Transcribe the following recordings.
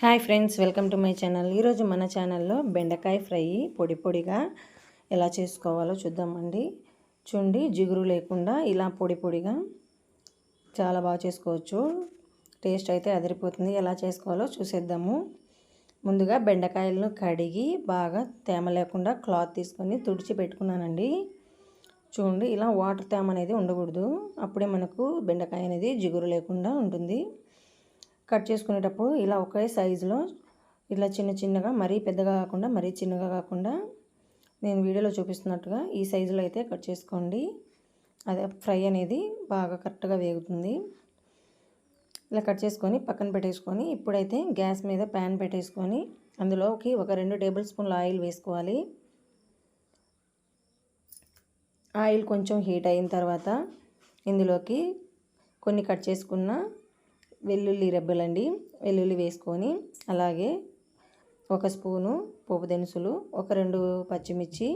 Hi friends welcome to my channel. ఈరోజు మన ఛానల్లో బెండకాయ ఫ్రై పొడి పొడిగా ఎలా చేసుకోవాలో చూద్దామండి. చూడండి జిగురు లేకుండా ఇలా పొడి పొడిగా చాలా బాగా చేసుకోవచ్చు. టేస్ట్ అయితే అదిరిపోతుంది. ఎలా చేసుకోవాలో చూసేద్దాము. ముందుగా బెండకాయలను కడిగి బాగా తేమ లేకుండా క్లాత్ తీసుకొని తుడిచి పెట్టుకున్నానండి. చూడండి ఇలా వాటర్ తేమ అనేది ఉండకూడదు. అప్పుడే మనకు బెండకాయ అనేది జిగురు లేకుండా ఉంటుంది. కట్ చేసుకునేటప్పుడు ఇలా ఒకే సైజులో ఇలా చిన్న చిన్నగా మరీ పెద్దగా కాకుండా మరీ చిన్నగా కాకుండా నేను వీడియోలో చూపిస్తున్నట్టుగా ఈ సైజులో అయితే కట్ చేసుకోండి. అదే ఫ్రై అనేది బాగా కరెక్ట్గా వేగుతుంది. ఇలా కట్ చేసుకొని పక్కన పెట్టేసుకొని ఇప్పుడైతే గ్యాస్ మీద ప్యాన్ పెట్టేసుకొని అందులోకి ఒక రెండు టేబుల్ స్పూన్ల ఆయిల్ వేసుకోవాలి. ఆయిల్ కొంచెం హీట్ అయిన తర్వాత ఇందులోకి కొన్ని కట్ చేసుకున్న వెల్లుల్లి రెబ్బలండి. వెల్లుల్లి వేసుకొని అలాగే ఒక స్పూను పోపు దినుసులు ఒక రెండు పచ్చిమిర్చి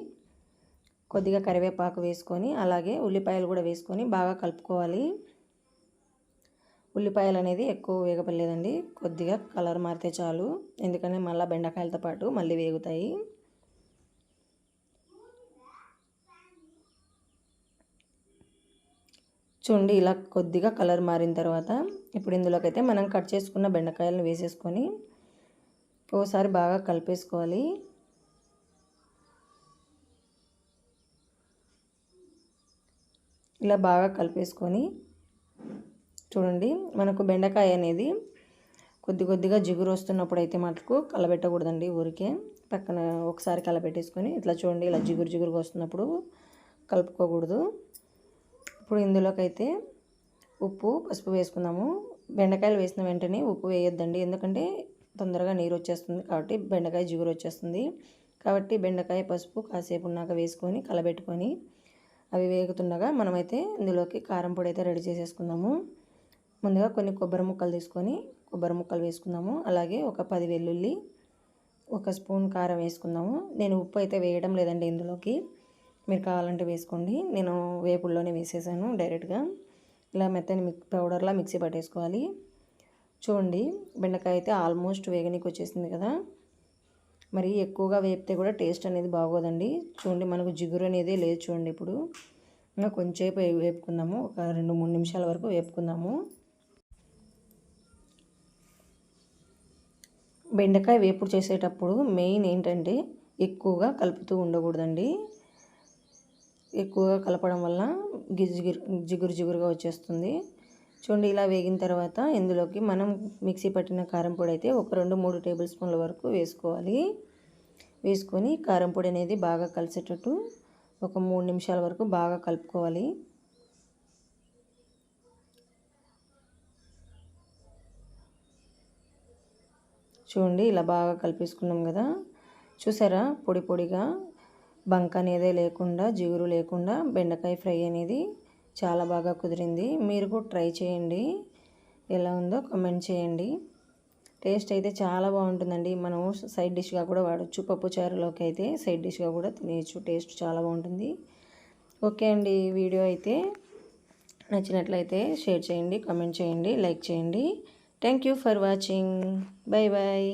కొద్దిగా కరివేపాకు వేసుకొని అలాగే ఉల్లిపాయలు కూడా వేసుకొని బాగా కలుపుకోవాలి. ఉల్లిపాయలు అనేది ఎక్కువ వేగపడలేదండి. కొద్దిగా కలర్ మారితే చాలు. ఎందుకంటే మళ్ళీ బెండకాయలతో పాటు మళ్ళీ వేగుతాయి. చూడండి ఇలా కొద్దిగా కలర్ మారిన తర్వాత ఇప్పుడు ఇందులోకి అయితే మనం కట్ చేసుకున్న బెండకాయలను వేసేసుకొని ఓసారి బాగా కలిపేసుకోవాలి. ఇలా బాగా కలిపేసుకొని చూడండి మనకు బెండకాయ అనేది కొద్ది కొద్దిగా జిగురు వస్తున్నప్పుడు అయితే మటుకు కలబెట్టకూడదండి ఊరికే. పక్కన ఒకసారి కలబెట్టేసుకొని ఇట్లా చూడండి ఇలా జిగురు జిగురుగా వస్తున్నప్పుడు కలుపుకోకూడదు. ఇప్పుడు ఇందులోకైతే ఉప్పు పసుపు వేసుకుందాము. బెండకాయలు వేసిన వెంటనే ఉప్పు వేయొద్దండి. ఎందుకంటే తొందరగా నీరు వచ్చేస్తుంది కాబట్టి బెండకాయ జిగురు వచ్చేస్తుంది. కాబట్టి బెండకాయ పసుపు కాసేపు ఉన్నాక వేసుకొని కలబెట్టుకొని అవి వేగుతుండగా మనమైతే ఇందులోకి కారం పొడి అయితే రెడీ చేసేసుకుందాము. ముందుగా కొన్ని కొబ్బరి ముక్కలు తీసుకొని కొబ్బరి ముక్కలు వేసుకుందాము. అలాగే ఒక పది వెల్లుల్లి ఒక స్పూన్ కారం వేసుకుందాము. నేను ఉప్పు అయితే వేయడం లేదండి ఇందులోకి. మీరు కావాలంటే వేసుకోండి. నేను వేపుల్లోనే వేసేసాను డైరెక్ట్గా. ఇలా మెత్తని మిక్ పౌడర్లా మిక్సీ పట్టేసుకోవాలి. చూడండి బెండకాయ అయితే ఆల్మోస్ట్ వేగనికి వచ్చేసింది కదా. మరి ఎక్కువగా వేపితే కూడా టేస్ట్ అనేది బాగోదండి. చూడండి మనకు జిగురు అనేది లేదు చూడండి ఇప్పుడు. ఇంకా కొంచెంసేపు వేపుకుందాము. ఒక రెండు మూడు నిమిషాల వరకు వేపుకుందాము. బెండకాయ వేపుడు చేసేటప్పుడు మెయిన్ ఏంటంటే ఎక్కువగా కలుపుతూ ఉండకూడదండి. ఎక్కువగా కలపడం వల్ల గిజిగురు జిగురు జిగురుగా వచ్చేస్తుంది. చూడండి ఇలా వేగిన తర్వాత ఇందులోకి మనం మిక్సీ పట్టిన కారం పొడి అయితే ఒక రెండు మూడు టేబుల్ స్పూన్ల వరకు వేసుకోవాలి. వేసుకొని కారం పొడి అనేది బాగా కలిసేటట్టు ఒక మూడు నిమిషాల వరకు బాగా కలుపుకోవాలి. చూడండి ఇలా బాగా కలిపేసుకున్నాం కదా. చూసారా? పొడి పొడిగా బంక్ అనేది లేకుండా జిగురు లేకుండా బెండకాయ ఫ్రై అనేది చాలా బాగా కుదిరింది. మీరు కూడా ట్రై చేయండి. ఎలా ఉందో కమెంట్ చేయండి. టేస్ట్ అయితే చాలా బాగుంటుందండి. మనం సైడ్ డిష్గా కూడా వాడచ్చు. పప్పుచారులోకి అయితే సైడ్ డిష్గా కూడా తినేయచ్చు. టేస్ట్ చాలా బాగుంటుంది. ఓకే అండి. వీడియో అయితే నచ్చినట్లయితే షేర్ చేయండి కమెంట్ చేయండి లైక్ చేయండి. Thank you for watching. Bye bye